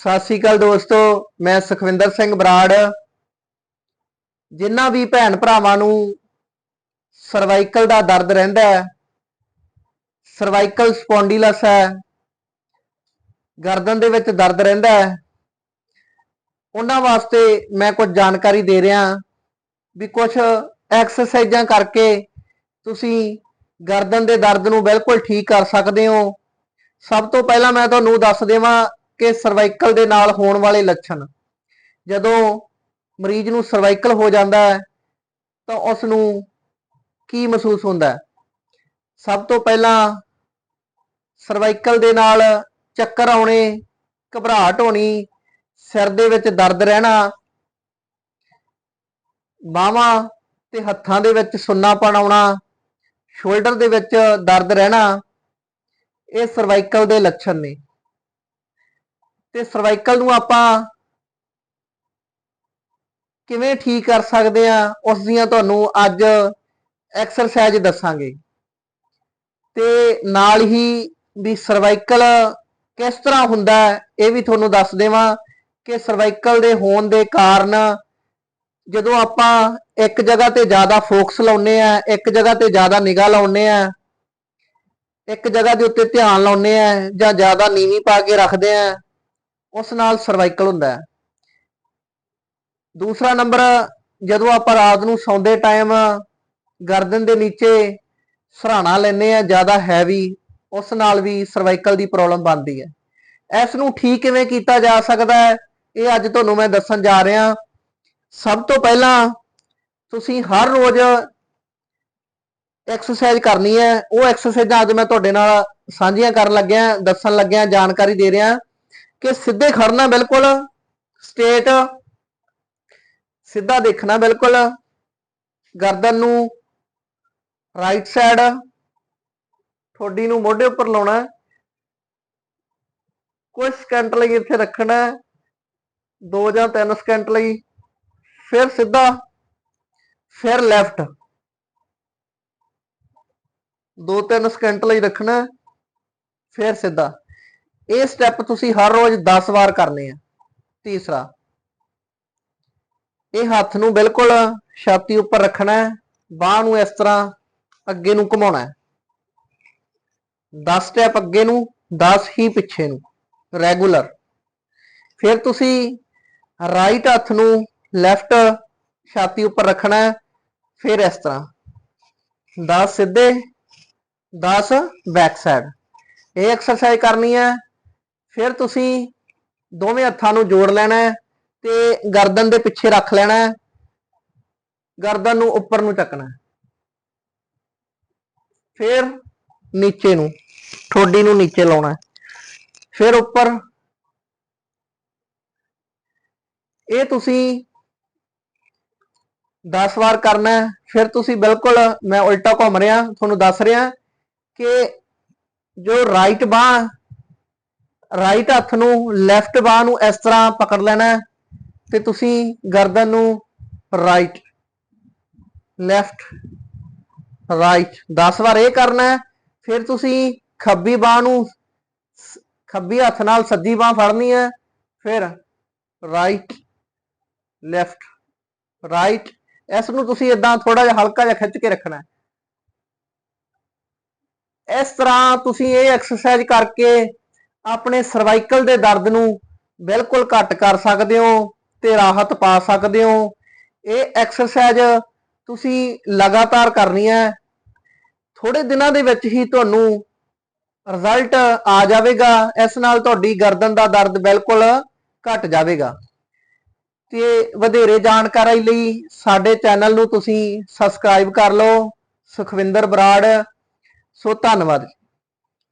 ਸਤਿ ਸ੍ਰੀ ਅਕਾਲ ਦੋਸਤੋ, ਮੈਂ ਸੁਖਵਿੰਦਰ ਸਿੰਘ ਬਰਾੜ। ਜਿਨ੍ਹਾਂ ਵੀ ਭੈਣ ਭਰਾਵਾਂ ਨੂੰ ਸਰਵਾਈਕਲ ਦਾ ਦਰਦ ਰਹਿੰਦਾ ਹੈ, ਸਰਵਾਈਕਲ ਸਪੌਂਡੀਲਸ ਹੈ, ਗਰਦਨ ਦੇ ਵਿੱਚ ਦਰਦ ਰਹਿੰਦਾ ਹੈ, ਉਹਨਾਂ ਵਾਸਤੇ ਮੈਂ ਕੁਝ ਜਾਣਕਾਰੀ ਦੇ ਰਿਹਾ ਵੀ ਕੁਝ ਐਕਸਰਸਾਈਜ਼ਾਂ ਕਰਕੇ ਤੁਸੀਂ ਗਰਦਨ ਦੇ ਦਰਦ ਨੂੰ ਬਿਲਕੁਲ ਠੀਕ ਕਰ ਸਕਦੇ ਹੋ। ਸਭ ਤੋਂ ਪਹਿਲਾਂ ਮੈਂ ਤੁਹਾਨੂੰ ਦੱਸ ਦੇਵਾਂ ਕਿ ਸਰਵਾਈਕਲ ਦੇ ਨਾਲ ਹੋਣ ਵਾਲੇ ਲੱਛਣ। ਜਦੋਂ ਮਰੀਜ਼ ਨੂੰ ਸਰਵਾਈਕਲ ਹੋ ਜਾਂਦਾ ਹੈ, ਤਾਂ ਉਸ ਨੂੰ ਕੀ ਮਹਿਸੂਸ ਹੁੰਦਾ ਹੈ? ਸਭ ਤੋਂ ਪਹਿਲਾਂ ਸਰਵਾਈਕਲ ਦੇ ਨਾਲ ਚੱਕਰ ਆਉਣੇ, ਘਬਰਾਹਟ ਹੋਣੀ, ਸਿਰ ਦੇ ਵਿੱਚ ਦਰਦ ਰਹਿਣਾ, ਬਾਹਾਂ ਤੇ ਹੱਥਾਂ ਦੇ ਵਿੱਚ ਸੁੰਨਾਪਣ ਆਉਣਾ ਸ਼ੋਲਡਰ ਦੇ ਵਿੱਚ ਦਰਦ ਰਹਿਣਾ, ਇਹ ਸਰਵਾਈਕਲ ਦੇ ਲੱਛਣ ਨੇ। ਤੇ ਸਰਵਾਈਕਲ ਨੂੰ ਆਪਾਂ ਕਿਵੇਂ ਠੀਕ ਕਰ ਸਕਦੇ ਆ ਉਸ ਦੀਆਂ ਤੁਹਾਨੂੰ ਅੱਜ ਐਕਸਰਸਾਈਜ਼ ਦੱਸਾਂਗੇ। ਤੇ ਨਾਲ ਹੀ ਵੀ ਸਰਵਾਈਕਲ ਕਿਸ ਤਰ੍ਹਾਂ ਹੁੰਦਾ ਹੈ, ਇਹ ਵੀ ਤੁਹਾਨੂੰ ਦੱਸ ਦੇਵਾਂ ਕਿ ਸਰਵਾਈਕਲ ਦੇ ਹੋਣ ਦੇ ਕਾਰਨ ਜਦੋਂ ਆਪਾਂ ਇੱਕ ਜਗ੍ਹਾ ਤੇ ਜ਼ਿਆਦਾ ਫੋਕਸ ਲਾਉਨੇ ਆ ਇੱਕ ਜਗ੍ਹਾ ਤੇ ਜ਼ਿਆਦਾ ਨਿਗਾਹ ਲਾਉਨੇ ਆ ਇੱਕ ਜਗ੍ਹਾ ਦੇ ਉੱਤੇ ਧਿਆਨ ਲਾਉਨੇ ਆ ਜਾਂ ਜ਼ਿਆਦਾ ਨੀਵੀਂ ਪਾ ਕੇ ਰੱਖਦੇ ਆ ਉਸ ਨਾਲ ਸਰਵਾਈਕਲ ਹੁੰਦਾ ਹੈ। ਦੂਸਰਾ ਨੰਬਰ ਜਦੋਂ ਆਪਾਂ ਰਾਤ ਨੂੰ ਸੌਂਦੇ ਟਾਈਮ ਗਰਦਨ ਦੇ ਨੀਚੇ ਸਰਾਣਾ ਲੈਨੇ ਆ ਜ਼ਿਆਦਾ ਹੈਵੀ ਉਸ ਨਾਲ ਵੀ ਸਰਵਾਈਕਲ ਦੀ ਪ੍ਰੋਬਲਮ ਬਣਦੀ ਹੈ। ਇਸ ਨੂੰ ਠੀਕ ਕਿਵੇਂ ਕੀਤਾ ਜਾ ਸਕਦਾ ਹੈ, ਇਹ ਅੱਜ ਤੁਹਾਨੂੰ ਮੈਂ ਦੱਸਣ ਜਾ ਰਿਹਾ। ਸਭ ਤੋਂ ਪਹਿਲਾਂ ਤੁਸੀਂ ਹਰ ਰੋਜ਼ ਐਕਸਰਸਾਈਜ਼ ਕਰਨੀ ਹੈ। ਉਹ ਐਕਸਰਸਾਈਜ਼ਾਂ ਅੱਜ ਮੈਂ ਤੁਹਾਡੇ ਨਾਲ ਸਾਂਝੀਆਂ ਕਰਨ ਲੱਗਿਆ, ਦੱਸਣ ਲੱਗਿਆ, ਜਾਣਕਾਰੀ ਦੇ ਰਿਹਾ। ਕਿ ਸਿੱਧੇ ਖੜਨਾ ਬਿਲਕੁਲ ਸਟੇਟ ਸਿੱਧਾ ਦੇਖਣਾ ਬਿਲਕੁਲ ਗਰਦਨ ਨੂੰ ਰਾਈਟ ਸਾਈਡ ਠੋਡੀ ਨੂੰ ਮੋਢੇ ਉੱਪਰ ਲਾਉਣਾ ਹੈ। ਕੁਝ ਸਕਿੰਟ ਲਈ ਇੱਥੇ ਰੱਖਣਾ ਹੈ। ਦੋ ਜਾਂ ਤਿੰਨ ਸਕਿੰਟ ਲਈ ਫਿਰ ਸਿੱਧਾ ਫਿਰ ਲੈਫਟ ਦੋ ਤਿੰਨ ਸਕਿੰਟ ਲਈ ਰੱਖਣਾ ਹੈ, ਫਿਰ ਸਿੱਧਾ ਇਹ ਸਟੈਪ ਤੁਸੀਂ ਹਰ ਰੋਜ਼ 10 ਵਾਰ ਕਰਨੇ ਆ। ਤੀਸਰਾ, ਇਹ ਹੱਥ ਨੂੰ ਬਿਲਕੁਲ ਛਾਤੀ ਉੱਪਰ ਰੱਖਣਾ ਹੈ, ਬਾਹ ਨੂੰ ਇਸ ਤਰ੍ਹਾਂ ਅੱਗੇ ਨੂੰ ਘੁਮਾਉਣਾ ਹੈ। 10 ਸਟੈਪ ਅੱਗੇ ਨੂੰ 10 ਹੀ ਪਿੱਛੇ ਨੂੰ ਰੈਗੂਲਰ ਫਿਰ ਤੁਸੀਂ ਰਾਈਟ ਹੱਥ ਨੂੰ ਲੈਫਟ ਛਾਤੀ ਉੱਪਰ ਰੱਖਣਾ ਹੈ, ਫਿਰ ਇਸ ਤਰ੍ਹਾਂ। 10 ਸਿੱਧੇ 10 ਬੈਕ ਸਾਈਡ ਇਹ ਐਕਸਰਸਾਈਜ਼ ਕਰਨੀ ਹੈ ਫਿਰ ਤੁਸੀਂ ਦੋਵੇਂ ਹੱਥਾਂ ਨੂੰ ਜੋੜ ਲੈਣਾ ਹੈ ਤੇ ਗਰਦਨ ਦੇ ਪਿੱਛੇ ਰੱਖ ਲੈਣਾ ਹੈ। ਗਰਦਨ ਨੂੰ ਉੱਪਰ ਨੂੰ ਚੱਕਣਾ ਹੈ। ਫਿਰ ਨੀਚੇ ਨੂੰ, ਠੋਡੀ ਨੂੰ ਨੀਚੇ ਲਾਉਣਾ ਹੈ। ਫਿਰ ਉੱਪਰ, ਇਹ ਤੁਸੀਂ 10 ਵਾਰ ਕਰਨਾ ਹੈ। ਫਿਰ ਤੁਸੀਂ ਬਿਲਕੁਲ, ਮੈਂ ਉਲਟਾ ਘੁੰਮ ਰਿਹਾ, ਤੁਹਾਨੂੰ ਦੱਸ ਰਿਹਾ ਕਿ ਜੋ ਰਾਈਟ ਬਾਹ ਰਾਈਟ ਹੱਥ ਨੂੰ ਲੈਫਟ ਬਾਹ ਨੂੰ ਇਸ ਤਰ੍ਹਾਂ ਪਕੜ ਲੈਣਾ ਤੇ ਤੁਸੀਂ ਗਰਦਨ ਨੂੰ ਰਾਈਟ ਲੈਫਟ ਰਾਈਟ 10 ਵਾਰ ਇਹ ਕਰਨਾ ਫਿਰ ਤੁਸੀਂ ਖੱਬੀ ਬਾਹ ਨੂੰ ਖੱਬੀ ਹੱਥ ਨਾਲ ਸੱਜੀ ਬਾਹ ਫੜਨੀ ਹੈ, ਫਿਰ ਰਾਈਟ ਲੈਫਟ ਰਾਈਟ ਇਸ ਨੂੰ ਤੁਸੀਂ ਇਦਾਂ ਥੋੜਾ ਜਿਹਾ ਹਲਕਾ ਜਿਹਾ ਖਿੱਚ ਕੇ ਰੱਖਣਾ ਇਸ ਤਰ੍ਹਾਂ ਤੁਸੀਂ ਇਹ ਐਕਸਰਸਾਈਜ਼ ਕਰਕੇ ਆਪਣੇ ਸਰਵਾਈਕਲ ਦੇ ਦਰਦ ਨੂੰ ਬਿਲਕੁਲ ਘੱਟ ਕਰ ਸਕਦੇ ਹੋ ਤੇ ਰਾਹਤ ਪਾ ਸਕਦੇ ਹੋ। ਇਹ ਐਕਸਰਸਾਈਜ਼ ਤੁਸੀਂ ਲਗਾਤਾਰ ਕਰਨੀ ਹੈ। ਥੋੜੇ ਦਿਨਾਂ ਦੇ ਵਿੱਚ ਹੀ ਤੁਹਾਨੂੰ ਰਿਜ਼ਲਟ ਆ ਜਾਵੇਗਾ। ਇਸ ਨਾਲ ਤੁਹਾਡੀ ਗਰਦਨ ਦਾ ਦਰਦ ਬਿਲਕੁਲ ਘਟ ਜਾਵੇਗਾ। ਤੇ ਵਧੇਰੇ ਜਾਣਕਾਰੀ ਲਈ ਸਾਡੇ ਚੈਨਲ ਨੂੰ ਤੁਸੀਂ ਸਬਸਕ੍ਰਾਈਬ ਕਰ ਲਓ। ਸੁਖਵਿੰਦਰ ਬਰਾੜ। ਸੋ ਧੰਨਵਾਦ।